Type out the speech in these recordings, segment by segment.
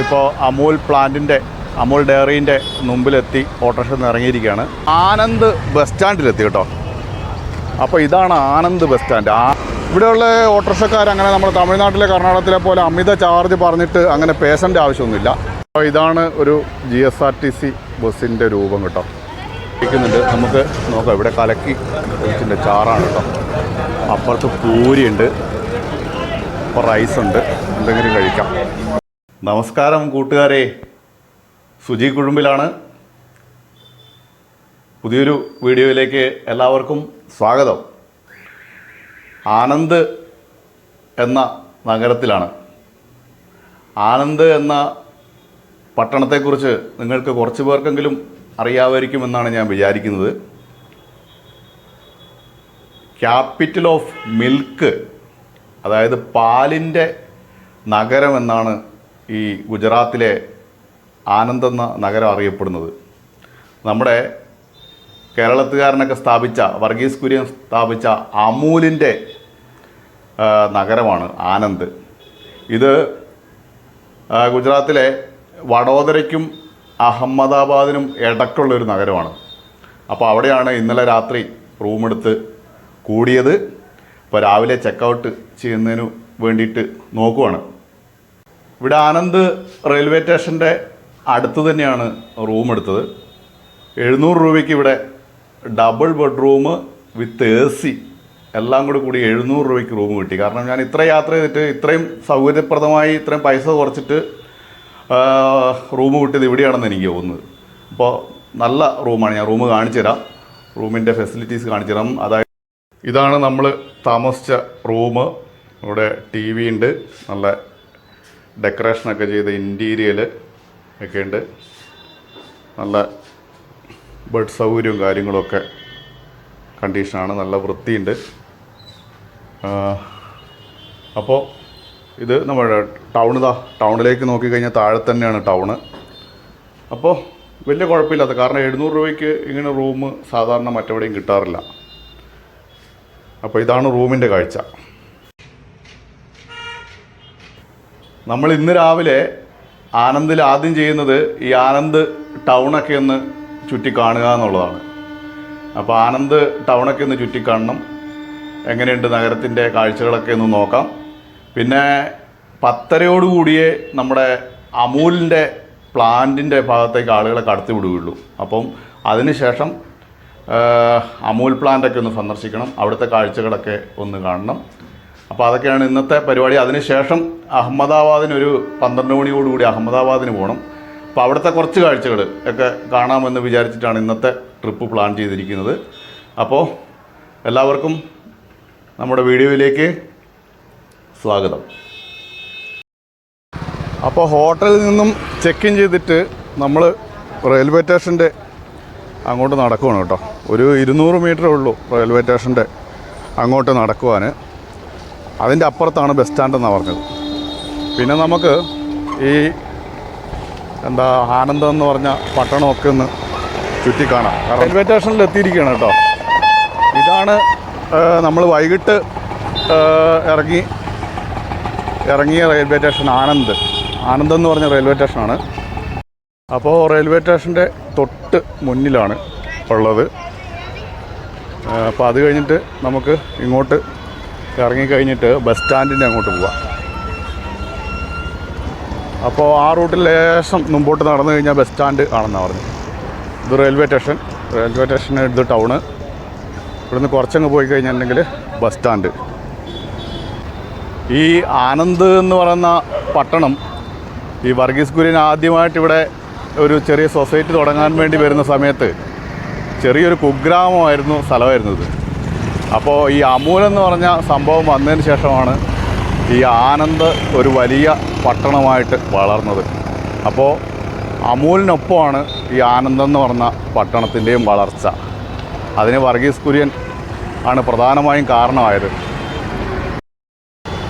ഇപ്പോൾ അമൂൽ പ്ലാന്റിന്റെ അമൂൽ ഡയറീന്റെ മുമ്പിലെത്തി ഓട്ടോറിക്ഷ ഇറങ്ങിയിരിക്കുകയാണ്. ആനന്ദ് ബസ് സ്റ്റാൻഡിലെത്തി കേട്ടോ. അപ്പോൾ ഇതാണ് ആനന്ദ് ബസ് സ്റ്റാൻഡ്. ആ ഇവിടെയുള്ള ഓട്ടോറിക്ഷക്കാർ അങ്ങനെ നമ്മുടെ തമിഴ്നാട്ടിലെ കർണാടകത്തിലെ പോലെ അമിത ചാർജ് പറഞ്ഞിട്ട് അങ്ങനെ പേഷന്റ് ആവശ്യമൊന്നുമില്ല. അപ്പോൾ ഇതാണ് ഒരു G S R T C ബസ്സിന്റെ രൂപം കേട്ടോ. ഇരിക്കുന്നുണ്ട്. നമുക്ക് നോക്കാം. ഇവിടെ കലക്കി ബസ്സിന്റെ ചാറാണ് കേട്ടോ. അപ്പുറത്ത് പൂരിയുണ്ട്. അപ്പോൾ റൈസ് ഉണ്ട് എന്തെങ്കിലും കഴിക്കാം. നമസ്കാരം കൂട്ടുകാരെ. സുജി കുഴുമ്പിലാണ്. പുതിയൊരു വീഡിയോയിലേക്ക് എല്ലാവർക്കും സ്വാഗതം. ആനന്ദ് എന്ന നഗരത്തിലാണ്. ആനന്ദ് എന്ന പട്ടണത്തെക്കുറിച്ച് നിങ്ങൾക്ക് കുറച്ച് പേർക്കെങ്കിലും അറിയാമായിരിക്കുമെന്നാണ് ഞാൻ വിചാരിക്കുന്നത്. ക്യാപിറ്റൽ ഓഫ് മിൽക്ക് അതായത് പാലിന്റെ നഗരം എന്നാണ് ഈ ഗുജറാത്തിലെ ആനന്ദ് എന്ന നഗരം അറിയപ്പെടുന്നത്. നമ്മുടെ കേരളത്തുകാരനൊക്കെ സ്ഥാപിച്ച വർഗീസ് കുര്യൻ സ്ഥാപിച്ച അമൂലിന്റെ നഗരമാണ് ആനന്ദ്. ഇത് ഗുജറാത്തിലെ വഡോദരയ്ക്കും അഹമ്മദാബാദിനും ഇടയ്ക്കുള്ളൊരു നഗരമാണ്. അപ്പോൾ അവിടെയാണ് ഇന്നലെ രാത്രി റൂമെടുത്ത് കൂടിയത്. ഇപ്പോൾ രാവിലെ ചെക്കൗട്ട് ചെയ്യുന്നതിന് വേണ്ടിയിട്ട് നോക്കുവാണ്. ഇവിടെ ആനന്ദ് റെയിൽവേ സ്റ്റേഷന്റെ അടുത്ത് തന്നെയാണ് റൂം എടുത്തത്. എഴുന്നൂറ് രൂപയ്ക്ക് ഇവിടെ double bedroom with A C എല്ലാം കൂടി കൂടി എഴുന്നൂറ് രൂപയ്ക്ക് റൂം കിട്ടി. കാരണം ഞാൻ ഇത്ര യാത്ര ചെയ്തിട്ട് ഇത്രയും സൗകര്യപ്രദമായി ഇത്രയും പൈസ കുറച്ചിട്ട് റൂം കിട്ടിയത് ഇവിടെയാണെന്ന് എനിക്ക് തോന്നുന്നത് അപ്പോൾ നല്ല റൂമാണ്. ഞാൻ റൂം കാണിച്ചു തരാം. റൂമിന്റെ ഫെസിലിറ്റീസ് കാണിച്ചു തരാം. അതായത് ഇതാണ് നമ്മൾ താമസിച്ച റൂം. ഇവിടെ ടി വി ഉണ്ട്. നല്ല ഡെക്കറേഷനൊക്കെ ചെയ്ത് ഇന്റീരിയൽ ഒക്കെ ഉണ്ട് നല്ല ബെഡ് സൗകര്യവും കാര്യങ്ങളൊക്കെ കണ്ടീഷനാണ്. നല്ല വൃത്തിയുണ്ട്. അപ്പോൾ ഇത് നമ്മുടെ ടൗൺ ഇതാ ടൗണിലേക്ക് നോക്കിക്കഴിഞ്ഞാൽ താഴെ തന്നെയാണ് ടൗണ്. അപ്പോൾ വലിയ കുഴപ്പമില്ലാത്ത കാരണം എഴുന്നൂറ് രൂപയ്ക്ക് ഇങ്ങനെ റൂം സാധാരണ മറ്റെവിടെയും കിട്ടാറില്ല. അപ്പോൾ ഇതാണ് റൂമിന്റെ കാഴ്ച. നമ്മൾ ഇന്ന് രാവിലെ ആനന്ദിൽ ആദ്യം ചെയ്യുന്നത് ഈ ആനന്ദ് ടൗണൊക്കെ ഒന്ന് ചുറ്റി കാണുക എന്നുള്ളതാണ്. അപ്പോൾ ആനന്ദ് ടൗണൊക്കെ ഒന്ന് ചുറ്റി കാണണം എങ്ങനെയുണ്ട് നഗരത്തിന്റെ കാഴ്ചകളൊക്കെ ഒന്ന് നോക്കാം. പിന്നെ പത്തരയോടുകൂടിയേ നമ്മുടെ അമൂലിന്റെ പ്ലാന്റിന്റെ ഭാഗത്തേക്ക് ആളുകളെ കടത്തി വിടുകയുള്ളൂ. അപ്പം അതിനുശേഷം അമൂൽ പ്ലാന്റൊക്കെ ഒന്ന് സന്ദർശിക്കണം. അവിടുത്തെ കാഴ്ചകളൊക്കെ ഒന്ന് കാണണം. അപ്പോൾ അതൊക്കെയാണ് ഇന്നത്തെ പരിപാടി. അതിനുശേഷം അഹമ്മദാബാദിനൊരു പന്ത്രണ്ട് മണിയോടുകൂടി അഹമ്മദാബാദിന് പോകണം അപ്പോൾ അവിടുത്തെ കുറച്ച് കാഴ്ചകൾ ഒക്കെ കാണാമെന്ന് വിചാരിച്ചിട്ടാണ് ഇന്നത്തെ ട്രിപ്പ് പ്ലാൻ ചെയ്തിരിക്കുന്നത്. അപ്പോൾ എല്ലാവർക്കും നമ്മുടെ വീഡിയോയിലേക്ക് സ്വാഗതം. അപ്പോൾ ഹോട്ടലിൽ നിന്നും ചെക്ക് ഇൻ ചെയ്തിട്ട് നമ്മൾ റെയിൽവേ സ്റ്റേഷന്റെ അങ്ങോട്ട് നടക്കുവാണ് കേട്ടോ. ഒരു ഇരുന്നൂറ് മീറ്ററേ ഉള്ളൂ റെയിൽവേ സ്റ്റേഷന്റെ അങ്ങോട്ട് നടക്കുവാൻ അതിന്റെ അപ്പുറത്താണ് ബസ് സ്റ്റാൻഡ് എന്നാണ് പറഞ്ഞത്. പിന്നെ നമുക്ക് ഈ എന്താ ആനന്ദം എന്ന് പറഞ്ഞ പട്ടണമൊക്കെ ഒന്ന് ചുറ്റിക്കാണാം കാരണം റെയിൽവേ സ്റ്റേഷനിൽ എത്തിയിരിക്കുകയാണ് കേട്ടോ. ഇതാണ് നമ്മൾ വൈകിട്ട് ഇറങ്ങി ഇറങ്ങിയ റെയിൽവേ സ്റ്റേഷൻ ആനന്ദ്. ആനന്ദ് എന്ന് പറഞ്ഞ റെയിൽവേ സ്റ്റേഷനാണ് അപ്പോൾ റെയിൽവേ സ്റ്റേഷന്റെ തൊട്ട് മുന്നിലാണ് ഉള്ളത്. അപ്പോൾ അത് കഴിഞ്ഞിട്ട് നമുക്ക് ഇങ്ങോട്ട് ഇറങ്ങിക്കഴിഞ്ഞിട്ട് ബസ് സ്റ്റാൻഡിന്റെ അങ്ങോട്ട് പോവാം. അപ്പോൾ ആ റൂട്ടിൽ ലേശം മുമ്പോട്ട് നടന്നു കഴിഞ്ഞാൽ ബസ് സ്റ്റാൻഡ് ആണെന്നാണ് പറഞ്ഞു ഇത് റെയിൽവേ സ്റ്റേഷൻ. റെയിൽവേ സ്റ്റേഷൻ ഇത് ടൗണ്. ഇവിടുന്ന് കുറച്ചങ്ങ് പോയി കഴിഞ്ഞിട്ടുണ്ടെങ്കിൽ ബസ് സ്റ്റാൻഡ്. ഈ ആനന്ദ് എന്ന് പറയുന്ന പട്ടണം ഈ വർഗീസ് കുര്യൻ ആദ്യമായിട്ട് ഇവിടെ ഒരു ചെറിയ സൊസൈറ്റി തുടങ്ങാൻ വേണ്ടി വരുന്ന സമയത്ത് ചെറിയൊരു കുഗ്രാമമായിരുന്നു സ്ഥലമായിരുന്നത്. അപ്പോൾ ഈ അമൂൽ എന്ന് പറഞ്ഞ സംഭവം വന്നതിന് ശേഷമാണ് ഈ ആനന്ദ് ഒരു വലിയ പട്ടണമായിട്ട് വളർന്നത്. അപ്പോൾ അമൂലിനൊപ്പമാണ് ഈ ആനന്ദ് എന്ന് പറഞ്ഞ പട്ടണത്തിന്റെയും വളർച്ച. അതിന് വർഗീസ് കുര്യൻ ആണ് പ്രധാനമായും കാരണമായത്.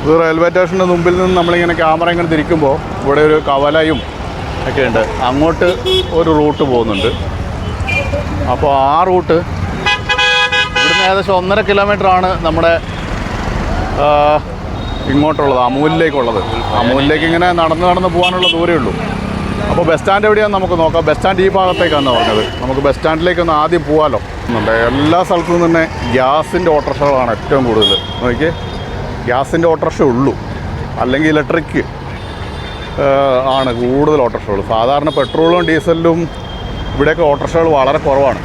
ഇത് റെയിൽവേ സ്റ്റേഷന്റെ മുമ്പിൽ നിന്ന് നമ്മളിങ്ങനെ ക്യാമറ ഇങ്ങനെ തിരിക്കുമ്പോൾ ഇവിടെ ഒരു കവലയും ഒക്കെ ഉണ്ട്. അങ്ങോട്ട് ഒരു റൂട്ട് പോകുന്നുണ്ട്. അപ്പോൾ ആ റൂട്ട് ഇവിടുന്ന് ഏകദേശം ഒന്നര കിലോമീറ്ററാണ് നമ്മുടെ ഇങ്ങോട്ടുള്ളത് അമൂലിലേക്കുള്ളത്. അമൂലിലേക്ക് ഇങ്ങനെ നടന്ന് നടന്ന് പോകാനുള്ള ദൂരമേ ഉള്ളൂ. അപ്പോൾ ബസ് സ്റ്റാൻഡ് എവിടെയാണെന്ന് നമുക്ക് നോക്കാം. ബസ് സ്റ്റാൻഡ് ഈ ഭാഗത്തേക്കാണ് പറഞ്ഞത്. നമുക്ക് ബസ് സ്റ്റാൻഡിലേക്ക് ഒന്ന് ആദ്യം പോകാമല്ലോ എന്നുണ്ട് എല്ലാ സ്ഥലത്തും നിന്ന് തന്നെ ഗ്യാസിന്റെ ഓട്ടോറിക്ഷകളാണ് ഏറ്റവും കൂടുതൽ. നോക്കി ഗ്യാസിന്റെ ഓട്ടോറിക്ഷ ഉള്ളൂ. അല്ലെങ്കിൽ ഇലക്ട്രിക് ആണ് കൂടുതൽ ഓട്ടോറിക്ഷകൾ. സാധാരണ പെട്രോളും ഡീസലും ഇവിടെയൊക്കെ ഓട്ടോറിക്ഷകൾ വളരെ കുറവാണ്.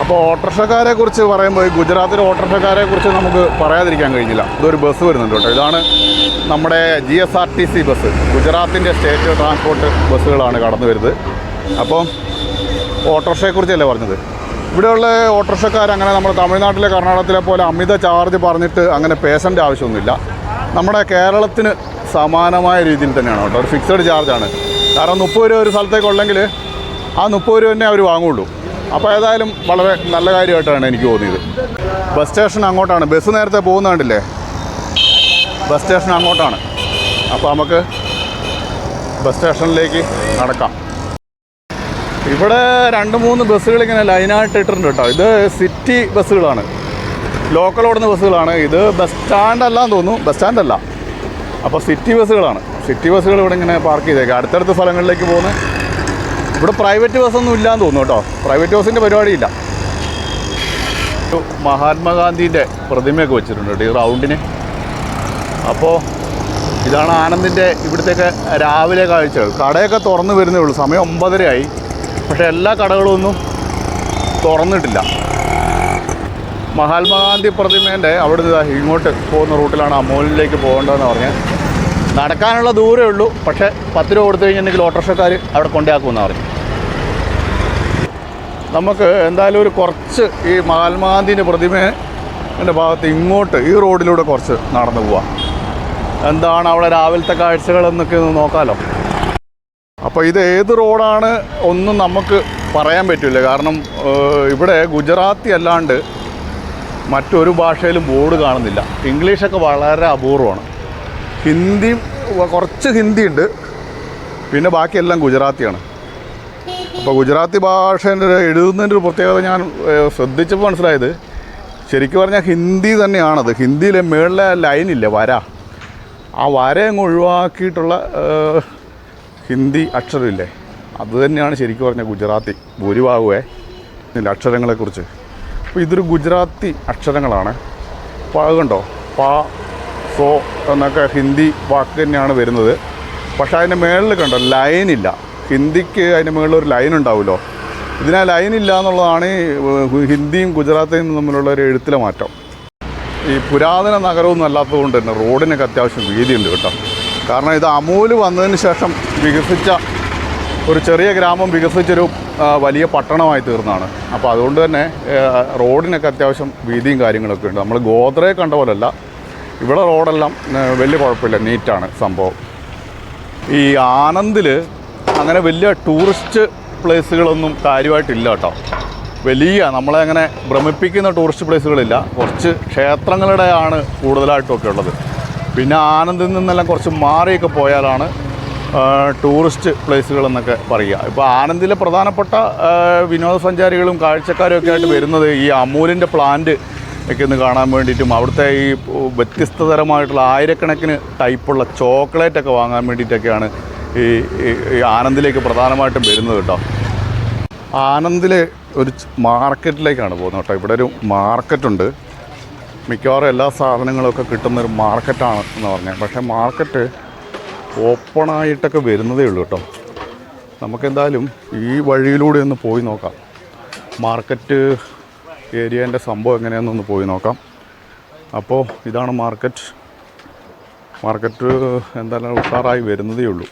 അപ്പോൾ ഓട്ടോറിക്ഷക്കാരെ കുറിച്ച് പറയുമ്പോൾ ഗുജറാത്തിലെ ഓട്ടോറിക്ഷക്കാരെ കുറിച്ച് നമുക്ക് പറയാതിരിക്കാൻ കഴിഞ്ഞില്ല. ഇതൊരു ബസ് വരുന്നുണ്ട് കേട്ടോ. ഇതാണ് നമ്മുടെ G S R T C bus. ഗുജറാത്തിന്റെ state transport ബസ്സുകളാണ് കടന്നു വരുന്നത്. അപ്പോൾ ഓട്ടോറിക്ഷയെക്കുറിച്ചല്ലേ പറഞ്ഞത്? ഇവിടെയുള്ള ഓട്ടോറിക്ഷക്കാർ അങ്ങനെ നമ്മുടെ തമിഴ്നാട്ടിലെ കർണാടകത്തിലെ പോലെ അമിത ചാർജ് പറഞ്ഞിട്ട് അങ്ങനെ പേശന്റെ ആവശ്യമൊന്നുമില്ല. നമ്മുടെ കേരളത്തിന് സമാനമായ രീതിയിൽ തന്നെയാണ് കേട്ടോ. ഒരു ഫിക്സഡ് ചാർജാണ് കാരണം മുപ്പത് രൂപ ഒരു സ്ഥലത്തേക്ക് ഉള്ളെങ്കിൽ ആ മുപ്പത് രൂപ തന്നെ അവർ വാങ്ങുള്ളൂ. അപ്പോൾ ഏതായാലും വളരെ നല്ല കാര്യമായിട്ടാണ് എനിക്ക് തോന്നിയത്. ബസ് സ്റ്റേഷൻ അങ്ങോട്ടാണ്. ബസ് നേരത്തെ പോകുന്ന കണ്ടില്ലേ? ബസ് സ്റ്റേഷൻ അങ്ങോട്ടാണ്. അപ്പോൾ നമുക്ക് ബസ് സ്റ്റേഷനിലേക്ക് നടക്കാം. ഇവിടെ രണ്ട് മൂന്ന് ബസ്സുകൾ ഇങ്ങനെ ലൈനായിട്ട് ഇട്ടിട്ടുണ്ട് കേട്ടോ. ഇത് സിറ്റി ബസ്സുകളാണ്. ലോക്കൽ ഓടുന്ന ബസ്സുകളാണ്. ഇത് ബസ് സ്റ്റാൻഡ് അല്ലാന്ന് തോന്നുന്നു. ബസ് സ്റ്റാൻഡ് അല്ല. അപ്പോൾ സിറ്റി ബസ്സുകളാണ്. സിറ്റി ബസ്സുകൾ ഇവിടെ ഇങ്ങനെ പാർക്ക് ചെയ്തേക്കാം. അടുത്തടുത്ത സ്ഥലങ്ങളിലേക്ക് പോകുന്ന ഇവിടെ പ്രൈവറ്റ് ബസ്സൊന്നും ഇല്ലാന്ന് തോന്നുന്നു കേട്ടോ. പ്രൈവറ്റ് ബസ്സിന്റെ പരിപാടിയില്ല. മഹാത്മാഗാന്ധിന്റെ പ്രതിമയൊക്കെ വെച്ചിട്ടുണ്ട് കേട്ടോ ഈ റൗണ്ടിന് അപ്പോൾ ഇതാണ് ആനന്ദിന്റെ ഇവിടുത്തെയൊക്കെ രാവിലെ കാഴ്ചകൾ കടയൊക്കെ തുറന്ന് വരുന്നേ ഉള്ളൂ. സമയം ഒമ്പതരയായി. പക്ഷേ എല്ലാ കടകളും ഒന്നും തുറന്നിട്ടില്ല. മഹാത്മാഗാന്ധി പ്രതിമേന്റെ അവിടെ നിന്ന് ഇങ്ങോട്ട് പോകുന്ന റൂട്ടിലാണ് അമോലിലേക്ക് പോകേണ്ടതെന്ന് പറഞ്ഞാൽ നടക്കാനുള്ള ദൂരമേ ഉള്ളൂ. പക്ഷേ പത്ത് രൂപ കൊടുത്തു കഴിഞ്ഞിട്ടുണ്ടെങ്കിൽ ഓട്ടോറിക്ഷക്കാർ അവിടെ കൊണ്ടാക്കുമെന്ന് പറഞ്ഞു. നമുക്ക് എന്തായാലും ഒരു കുറച്ച് ഈ മഹാത്മാഗാന്ധിന്റെ പ്രതിമേന്റെ ഭാഗത്ത് ഇങ്ങോട്ട് ഈ റോഡിലൂടെ കുറച്ച് നടന്നു പോവാം. എന്താണ് അവിടെ രാവിലത്തെ കാഴ്ചകളെന്നൊക്കെ ഒന്ന് നോക്കാമല്ലോ അപ്പോൾ ഇത് ഏത് റോഡാണ് ഒന്നും നമുക്ക് പറയാൻ പറ്റില്ല. കാരണം ഇവിടെ ഗുജറാത്തി അല്ലാണ്ട് മറ്റൊരു ഭാഷയിലും ബോർഡ് കാണുന്നില്ല. ഇംഗ്ലീഷൊക്കെ വളരെ അപൂർവമാണ്. ഹിന്ദിയും കുറച്ച് ഹിന്ദിയുണ്ട്. പിന്നെ ബാക്കിയെല്ലാം ഗുജറാത്തിയാണ്. അപ്പോൾ ഗുജറാത്തി ഭാഷേന്റെ എഴുതുന്നതിന്റെ ഒരു പ്രത്യേകത ഞാൻ ശ്രദ്ധിച്ചപ്പോൾ മനസ്സിലായത്. ശരിക്കും പറഞ്ഞാൽ ഹിന്ദി തന്നെയാണത്. ഹിന്ദിയിലെ മേളിലെ ലൈനില്ല വര. ആ വര അങ്ങ് ഒഴിവാക്കിയിട്ടുള്ള ഹിന്ദി അക്ഷരമില്ലേ? അത് തന്നെയാണ് ശരിക്കും പറഞ്ഞാൽ ഗുജറാത്തി ഭൂരിഭാഗമേ ഇതിന്റെ അക്ഷരങ്ങളെക്കുറിച്ച്. അപ്പോൾ ഇതൊരു ഗുജറാത്തി അക്ഷരങ്ങളാണ്. അത് കണ്ടോ? പ സോ എന്നൊക്കെ ഹിന്ദി വാക്ക് തന്നെയാണ് വരുന്നത്. പക്ഷേ അതിന്റെ മേളിൽ കണ്ടോ? ലൈനില്ല ഹിന്ദിക്ക് അതിന്റെ മുകളിൽ ഒരു ലൈൻ ഉണ്ടാവുമല്ലോ. ഇതിനാ ലൈൻ ഇല്ല എന്നുള്ളതാണ് ഹിന്ദിയും ഗുജറാത്തിയും തമ്മിലുള്ള ഒരു എഴുത്തിലെ മാറ്റം. ഈ പുരാതന നഗരമൊന്നും അല്ലാത്തതുകൊണ്ട് തന്നെ റോഡിനൊക്കെ അത്യാവശ്യം വീതിയുണ്ട് കേട്ടോ. കാരണം ഇത് അമൂൽ വന്നതിന് ശേഷം വികസിച്ച ഒരു ചെറിയ ഗ്രാമം വികസിച്ചൊരു വലിയ പട്ടണമായി തീർന്നതാണ്. അപ്പോൾ അതുകൊണ്ട് തന്നെ റോഡിനൊക്കെ അത്യാവശ്യം വീതിയും കാര്യങ്ങളൊക്കെ ഉണ്ട്. നമ്മൾ ഗോത്രയെ കണ്ട പോലല്ല. ഇവിടെ റോഡെല്ലാം വലിയ കുഴപ്പമില്ല. നീറ്റാണ് സംഭവം. ഈ ആനന്ദിൽ അങ്ങനെ വലിയ ടൂറിസ്റ്റ് പ്ലേസുകളൊന്നും കാര്യമായിട്ടില്ല കേട്ടോ. വലിയ നമ്മളെ അങ്ങനെ ഭ്രമിപ്പിക്കുന്ന ടൂറിസ്റ്റ് പ്ലേസുകളില്ല. കുറച്ച് ക്ഷേത്രങ്ങളുടെ ആണ് കൂടുതലായിട്ടൊക്കെ ഉള്ളത്. പിന്നെ ആനന്ദിൽ നിന്നെല്ലാം കുറച്ച് മാറിയൊക്കെ പോയാലാണ് ടൂറിസ്റ്റ് പ്ലേസുകൾ എന്നൊക്കെ പറയുക. ഇപ്പോൾ ആനന്ദിലെ പ്രധാനപ്പെട്ട വിനോദസഞ്ചാരികളും കാഴ്ചക്കാരും ഒക്കെ ആയിട്ട് വരുന്നത് ഈ അമൂലിന്റെ പ്ലാന്റ് ഒക്കെ ഒന്ന് കാണാൻ വേണ്ടിയിട്ടും അവിടുത്തെ ഈ വ്യത്യസ്ത തരമായിട്ടുള്ള ആയിരക്കണക്കിന് ടൈപ്പുള്ള ചോക്ലേറ്റ് ഒക്കെ വാങ്ങാൻ വേണ്ടിയിട്ടൊക്കെയാണ് ഈ ആനന്ദിലേക്ക് പ്രധാനമായിട്ടും വരുന്നത് കേട്ടോ. ആനന്ദിൽ ഒരു മാർക്കറ്റിലേക്കാണ് പോകുന്നത് കേട്ടോ. ഇവിടെ ഒരു മാർക്കറ്റുണ്ട്. മിക്കവാറും എല്ലാ സാധനങ്ങളൊക്കെ കിട്ടുന്ന ഒരു മാർക്കറ്റാണ് എന്ന് പറഞ്ഞാൽ പക്ഷേ മാർക്കറ്റ് ഓപ്പണായിട്ടൊക്കെ വരുന്നതേ ഉള്ളൂ കേട്ടോ. നമുക്കെന്തായാലും ഈ വഴിയിലൂടെ ഒന്ന് പോയി നോക്കാം. മാർക്കറ്റ് ഏരിയേന്റെ സംഭവം എങ്ങനെയാണെന്നൊന്ന് പോയി നോക്കാം. അപ്പോൾ ഇതാണ് മാർക്കറ്റ്. മാർക്കറ്റ് എന്തായാലും ഉഷാറായി വരുന്നതേ ഉള്ളൂ.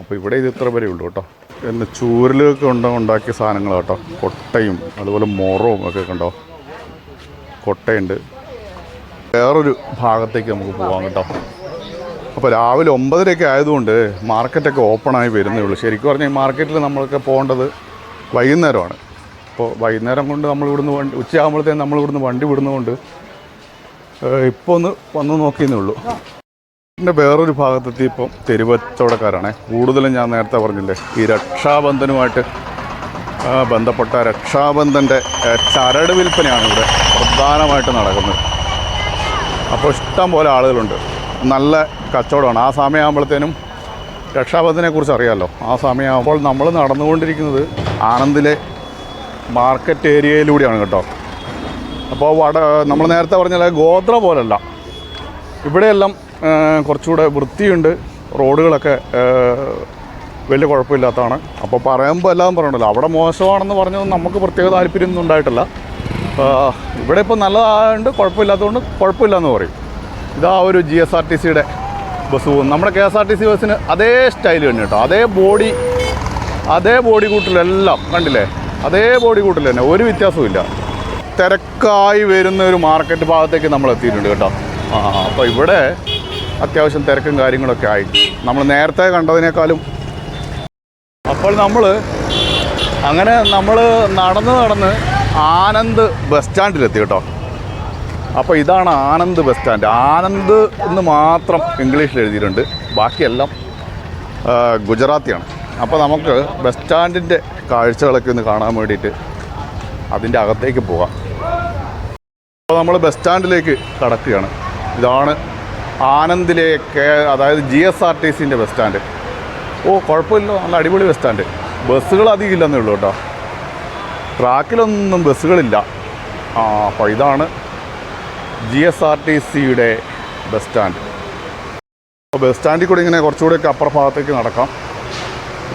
അപ്പോൾ ഇവിടെ ഇത് ഇത്ര വരെ ഉള്ളൂ കേട്ടോ. പിന്നെ ചൂരലൊക്കെ ഉണ്ട ഉണ്ടാക്കിയ സാധനങ്ങൾ കേട്ടോ. കൊട്ടയും അതുപോലെ മൊറവും ഒക്കെ കണ്ടോ? കൊട്ടയുണ്ട്. വേറൊരു ഭാഗത്തേക്ക് നമുക്ക് പോകാം കേട്ടോ. അപ്പോൾ രാവിലെ ഒമ്പതരയൊക്കെ ആയതുകൊണ്ട് മാർക്കറ്റൊക്കെ ഓപ്പണായി വരുന്നേ ഉള്ളൂ. ശരിക്കും പറഞ്ഞാൽ ഈ മാർക്കറ്റിൽ നമ്മളൊക്കെ പോകേണ്ടത് വൈകുന്നേരമാണ്. അപ്പോൾ വൈകുന്നേരം കൊണ്ട് നമ്മൾ ഇവിടുന്ന് വണ്ടി ഉച്ചയാകുമ്പോഴത്തേക്കും നമ്മൾ ഇവിടുന്ന് വണ്ടി വിടുന്നതുകൊണ്ട് ഇപ്പോൾ ഒന്ന് വന്ന് നോക്കിയെന്നേ ഉള്ളൂ. പിന്നെ വേറൊരു ഭാഗത്തെത്തി ഇപ്പം തെരുവത്തോടക്കാരാണ് കൂടുതലും ഞാൻ നേരത്തെ പറഞ്ഞില്ലേ ഈ രക്ഷാബന്ധനുമായിട്ട് ബന്ധപ്പെട്ട രക്ഷാബന്ധന്റെ ചരട് വിൽപ്പനയാണ് ഇവിടെ പ്രധാനമായിട്ട് നടക്കുന്നത്. അപ്പോൾ ഇഷ്ടം പോലെ ആളുകളുണ്ട്. നല്ല കച്ചവടമാണ്. ആ സമയമാകുമ്പോഴത്തേനും രക്ഷാബന്ധനെ കുറിച്ച് അറിയാമല്ലോ ആ സമയമാകുമ്പോൾ നമ്മൾ നടന്നുകൊണ്ടിരിക്കുന്നത് ആനന്ദിലെ മാർക്കറ്റ് ഏരിയയിലൂടെയാണ് കേട്ടോ. അപ്പോൾ വട നമ്മൾ നേരത്തെ പറഞ്ഞാൽ ഗോത്ര പോലല്ല. ഇവിടെയെല്ലാം കുറച്ചുകൂടെ വൃത്തിയുണ്ട്. റോഡുകളൊക്കെ വലിയ കുഴപ്പമില്ലാത്തതാണ്. അപ്പോൾ പറയുമ്പോൾ എല്ലാം പറയണല്ലോ അവിടെ മോശമാണെന്ന് പറഞ്ഞത് നമുക്ക് പ്രത്യേക താല്പര്യമൊന്നും ഉണ്ടായിട്ടില്ല. ഇവിടെ ഇപ്പോൾ നല്ലതായതുകൊണ്ട് കുഴപ്പമില്ലാത്തതുകൊണ്ട് കുഴപ്പമില്ല എന്ന് പറയും. ഇതാ ഒരു ജി എസ് ആർ ടി സിയുടെ ബസ് പോകും നമ്മുടെ K S R T C ബസ്സിന് അതേ സ്റ്റൈൽ തന്നെ കേട്ടോ. അതേ ബോഡി അതേ ബോഡി കൂട്ടിലെല്ലാം കണ്ടില്ലേ? അതേ ബോഡി കൂട്ടിൽ തന്നെ ഒരു വ്യത്യാസവും ഇല്ല. തിരക്കായി വരുന്ന ഒരു മാർക്കറ്റ് ഭാഗത്തേക്ക് നമ്മൾ എത്തിയിട്ടുണ്ട് കേട്ടോ. ആ അപ്പോൾ ഇവിടെ അത്യാവശ്യം തിരക്കും കാര്യങ്ങളൊക്കെ ആയി. നമ്മൾ നേരത്തെ കണ്ടതിനേക്കാളും അപ്പോൾ നമ്മൾ അങ്ങനെ നമ്മൾ നടന്ന് നടന്ന് ആനന്ദ് ബസ് സ്റ്റാൻഡിലെത്തി കേട്ടോ. അപ്പോൾ ഇതാണ് ആനന്ദ് ബസ് സ്റ്റാൻഡ്. ആനന്ദ് എന്ന് മാത്രം ഇംഗ്ലീഷിൽ എഴുതിയിട്ടുണ്ട്. ബാക്കിയെല്ലാം ഗുജറാത്തിയാണ്. അപ്പോൾ നമുക്ക് ബസ് സ്റ്റാൻഡിന്റെ കാഴ്ചകളൊക്കെ ഒന്ന് കാണാൻ വേണ്ടിയിട്ട് അതിന്റെ അകത്തേക്ക് പോകാം. അപ്പോൾ നമ്മൾ ബസ് സ്റ്റാൻഡിലേക്ക് കടക്കുകയാണ്. ഇതാണ് ആനന്ദിലെ അതായത് ജി എസ് ആർ ടി സിന്റെ ബസ് സ്റ്റാൻഡ് ഓ കുഴപ്പമില്ല. നല്ല അടിപൊളി ബസ് സ്റ്റാൻഡ് ബസ്സുകൾ അധികം ഇല്ലെന്നേ ഉള്ളൂ കേട്ടോ. ട്രാക്കിലൊന്നും ബസ്സുകളില്ല. ആ അപ്പോൾ ഇതാണ് ജി എസ് ആർ ടി സിയുടെ ബസ് സ്റ്റാൻഡ് അപ്പോൾ ബസ് സ്റ്റാൻഡിൽ കൂടി ഇങ്ങനെ കുറച്ചുകൂടെയൊക്കെ അപ്പുറ ഭാഗത്തേക്ക് നടക്കാം.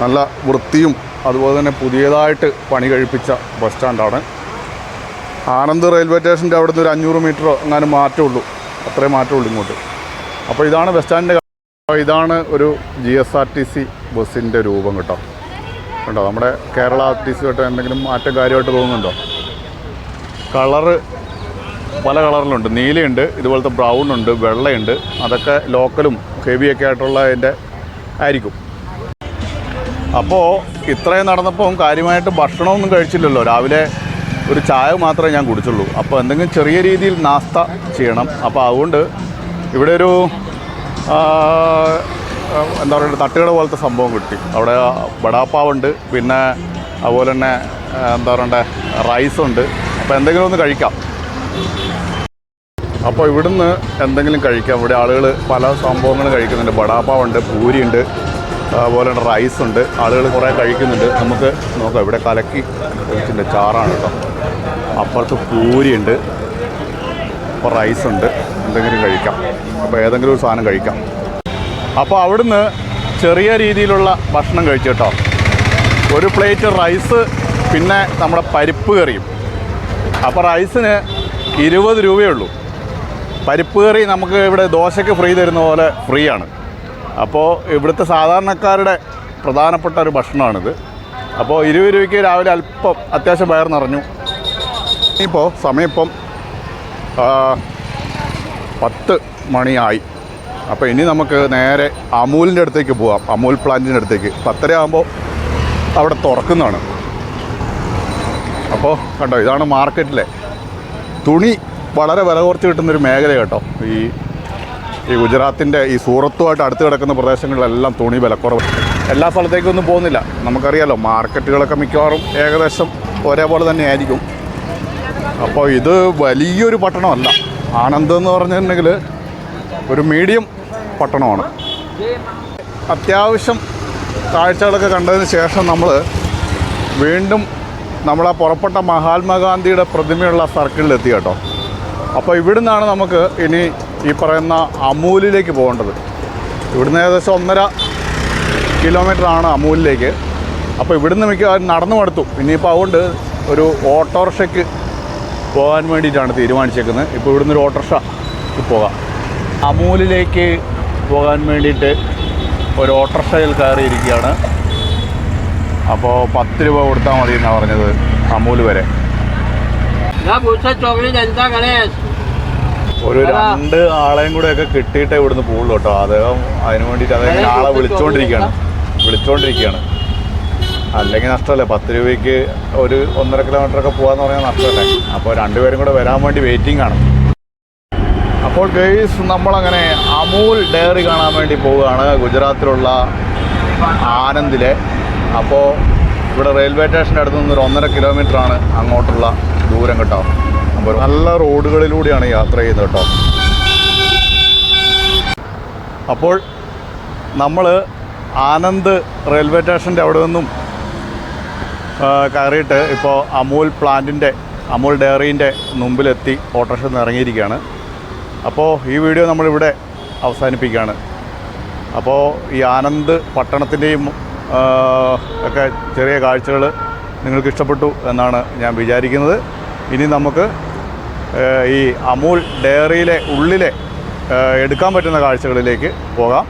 നല്ല വൃത്തിയും അതുപോലെ തന്നെ പുതിയതായിട്ട് പണി കഴിപ്പിച്ച ബസ് സ്റ്റാൻഡാണ് ആനന്ദ് റെയിൽവേ സ്റ്റേഷന്റെ അവിടുന്ന് ഒരു അഞ്ഞൂറ് മീറ്ററോ എങ്ങാനും മാറ്റമുള്ളൂ അത്രയും മാറ്റമുള്ളൂ ഇങ്ങോട്ട്. അപ്പോൾ ഇതാണ് ബസ് സ്റ്റാൻഡിന്റെ ഇതാണ് ഒരു G S R T C ബസ്സിന്റെ രൂപം കേട്ടോ. കണ്ടോ? നമ്മുടെ കേരള ആർ ടി സി ആയിട്ട് എന്തെങ്കിലും മാറ്റം കാര്യമായിട്ട് തോന്നുന്നുണ്ടോ? കളറ് പല കളറിലുണ്ട്. നീലയുണ്ട് ഇതുപോലത്തെ ബ്രൗൺ ഉണ്ട് വെള്ളയുണ്ട്. അതൊക്കെ ലോക്കലും ഹെവിയൊക്കെ ആയിട്ടുള്ള അതിന്റെ ആയിരിക്കും. അപ്പോൾ ഇത്രയും നടന്നപ്പം കാര്യമായിട്ട് ഭക്ഷണമൊന്നും കഴിച്ചില്ലല്ലോ. രാവിലെ ഒരു ചായ മാത്രമേ ഞാൻ കുടിച്ചുള്ളൂ. അപ്പോൾ എന്തെങ്കിലും ചെറിയ രീതിയിൽ നാസ്ത ചെയ്യണം. അപ്പോൾ അതുകൊണ്ട് ഇവിടെ ഒരു എന്താ പറയുക തട്ടുകട പോലത്തെ സംഭവം കിട്ടി. അവിടെ വടാപ്പാവുണ്ട് പിന്നെ അതുപോലെ തന്നെ എന്താ പറയണ്ടേ റൈസുണ്ട് അപ്പോൾ എന്തെങ്കിലും ഒന്ന് കഴിക്കാം. അപ്പോൾ ഇവിടുന്ന് എന്തെങ്കിലും കഴിക്കാം. ഇവിടെ ആളുകൾ പല സംഭവങ്ങളും കഴിക്കുന്നുണ്ട്. ബടാപ്പാവുണ്ട് പൂരിയുണ്ട് അതുപോലെ തന്നെ റൈസ് ഉണ്ട്. ആളുകൾ കുറേ കഴിക്കുന്നുണ്ട്. നമുക്ക് നോക്കാം. ഇവിടെ കലക്കി ഒഴിച്ചിട്ടുണ്ട് ചാറാണ് കേട്ടോ. അപ്പുറത്ത് പൂരിയുണ്ട് അപ്പോൾ റൈസ് ഉണ്ട്. എന്തെങ്കിലും കഴിക്കാം. അപ്പോൾ ഏതെങ്കിലും ഒരു സാധനം കഴിക്കാം. അപ്പോൾ അവിടുന്ന് ചെറിയ രീതിയിലുള്ള ഭക്ഷണം കഴിച്ചു കേട്ടോ. ഒരു പ്ലേറ്റ് റൈസ് പിന്നെ നമ്മുടെ പരിപ്പ് കറിയും. അപ്പോൾ റൈസിന് ഇരുപത് രൂപയേ ഉള്ളൂ. പരിപ്പ് കറി നമുക്ക് ഇവിടെ ദോശയ്ക്ക് ഫ്രീ തരുന്ന പോലെ ഫ്രീ ആണ് അപ്പോൾ ഇവിടുത്തെ സാധാരണക്കാരുടെ പ്രധാനപ്പെട്ട ഒരു ഭക്ഷണമാണിത്. അപ്പോൾ ഇരുപത് രൂപയ്ക്ക് രാവിലെ അല്പം അത്യാവശ്യം വയർ നിറഞ്ഞു. ഇപ്പോൾ സമയം ഇപ്പം പത്ത് മണിയായി. അപ്പോൾ ഇനി നമുക്ക് നേരെ അമൂലിന്റെ അടുത്തേക്ക് പോവാം. അമൂൽ പ്ലാന്റിന്റെ അടുത്തേക്ക്. പത്തര ആകുമ്പോൾ അവിടെ തുറക്കുന്നതാണ്. അപ്പോൾ കണ്ടോ ഇതാണ് മാർക്കറ്റിലെ തുണി വളരെ വില കുറച്ച് കിട്ടുന്നൊരു മേഖല കേട്ടോ. ഈ ഈ ഗുജറാത്തിന്റെ ഈ സൂറത്തുമായിട്ട് അടുത്ത് കിടക്കുന്ന പ്രദേശങ്ങളിലെല്ലാം തുണി വിലക്കുറവ് എല്ലാ സ്ഥലത്തേക്കൊന്നും പോകുന്നില്ല. നമുക്കറിയാലോ മാർക്കറ്റുകളൊക്കെ മിക്കവാറും ഏകദേശം ഒരേപോലെ തന്നെ ആയിരിക്കും. അപ്പോൾ ഇത് വലിയൊരു പട്ടണമല്ല. ആനന്ദ് എന്ന് പറഞ്ഞിട്ടുണ്ടെങ്കിൽ ഒരു മീഡിയം പട്ടണമാണ്. അത്യാവശ്യം കാഴ്ചകളൊക്കെ കണ്ടതിന് ശേഷം നമ്മൾ വീണ്ടും നമ്മൾ ആ പുറപ്പെട്ട മഹാത്മാഗാന്ധിയുടെ പ്രതിമയുള്ള സർക്കിളിൽ എത്തി കേട്ടോ. അപ്പോൾ ഇവിടുന്നാണ് നമുക്ക് ഇനി ഈ പറയുന്ന അമൂലിലേക്ക് പോകേണ്ടത്. ഇവിടുന്ന് ഏകദേശം ഒന്നര കിലോമീറ്റർ ആണ് അമൂലിലേക്ക്. അപ്പോൾ ഇവിടുന്ന് മിക്ക നടന്നു മടുത്തു. ഇനിയിപ്പോൾ അതുകൊണ്ട് ഒരു ഓട്ടോറിക്ഷയ്ക്ക് പോകാൻ വേണ്ടിയിട്ടാണ് തീരുമാനിച്ചേക്കുന്നത്. ഇപ്പോൾ ഇവിടുന്ന് ഒരു ഓട്ടോറിക്ഷ പോകാം. അമൂലിലേക്ക് പോകാൻ വേണ്ടിയിട്ട് ഒരു ഓട്ടോറിക്ഷയിൽ കയറിയിരിക്കുകയാണ്. അപ്പോൾ പത്ത് രൂപ കൊടുത്താൽ മതി എന്നാണ് പറഞ്ഞത് അമൂൽ വരെ. ഒരു രണ്ട് ആളെയും കൂടെ ഒക്കെ കിട്ടിയിട്ടേ ഇവിടുന്ന് പോകുള്ളൂ കേട്ടോ. അദ്ദേഹം അതിനു വേണ്ടിയിട്ട് അദ്ദേഹം ആളെ വിളിച്ചോണ്ടിരിക്കുകയാണ്. വിളിച്ചോണ്ടിരിക്കുകയാണ്. അല്ലെങ്കിൽ നഷ്ടമല്ലേ? പത്ത് രൂപയ്ക്ക് ഒരു ഒന്നര കിലോമീറ്റർ ഒക്കെ പോകാന്ന് പറഞ്ഞാൽ നഷ്ടമല്ലേ? അപ്പോൾ രണ്ടുപേരും കൂടെ വരാൻ വേണ്ടി വെയിറ്റിംഗ് ആണ്. അപ്പോൾ ഗെയ്സ് നമ്മളങ്ങനെ അമൂൽ ഡയറി കാണാൻ വേണ്ടി പോവുകയാണ്. ഗുജറാത്തിലുള്ള ആനന്ദിലെ. അപ്പോൾ ഇവിടെ റെയിൽവേ സ്റ്റേഷന്റെ അടുത്ത് നിന്ന് ഒരു ഒന്നര കിലോമീറ്റർ ആണ് അങ്ങോട്ടുള്ള ദൂരം കേട്ടോ. അപ്പോൾ നല്ല റോഡുകളിലൂടെയാണ് യാത്ര ചെയ്യുന്നത് കേട്ടോ. അപ്പോൾ നമ്മൾ ആനന്ദ് റെയിൽവേ സ്റ്റേഷന്റെ അവിടെ നിന്നും കയറിയിട്ട് ഇപ്പോൾ അമൂൽ പ്ലാന്റിന്റെ അമൂൽ ഡയറീന്റെ മുമ്പിലെത്തി ഓട്ടോറിക്ഷ നിന്ന് ഇറങ്ങിയിരിക്കുകയാണ്. അപ്പോൾ ഈ വീഡിയോ നമ്മളിവിടെ അവസാനിപ്പിക്കുകയാണ്. അപ്പോൾ ഈ ആനന്ദ് പട്ടണത്തിന്റെയും ഒക്കെ ചെറിയ കാഴ്ചകൾ നിങ്ങൾക്ക് ഇഷ്ടപ്പെട്ടു എന്നാണ് ഞാൻ വിചാരിക്കുന്നത്. ഇനി നമുക്ക് ഈ അമൂൽ ഡയറിയിലെ ഉള്ളിലെ എടുക്കാൻ പറ്റുന്ന കാഴ്ചകളിലേക്ക് പോകാം.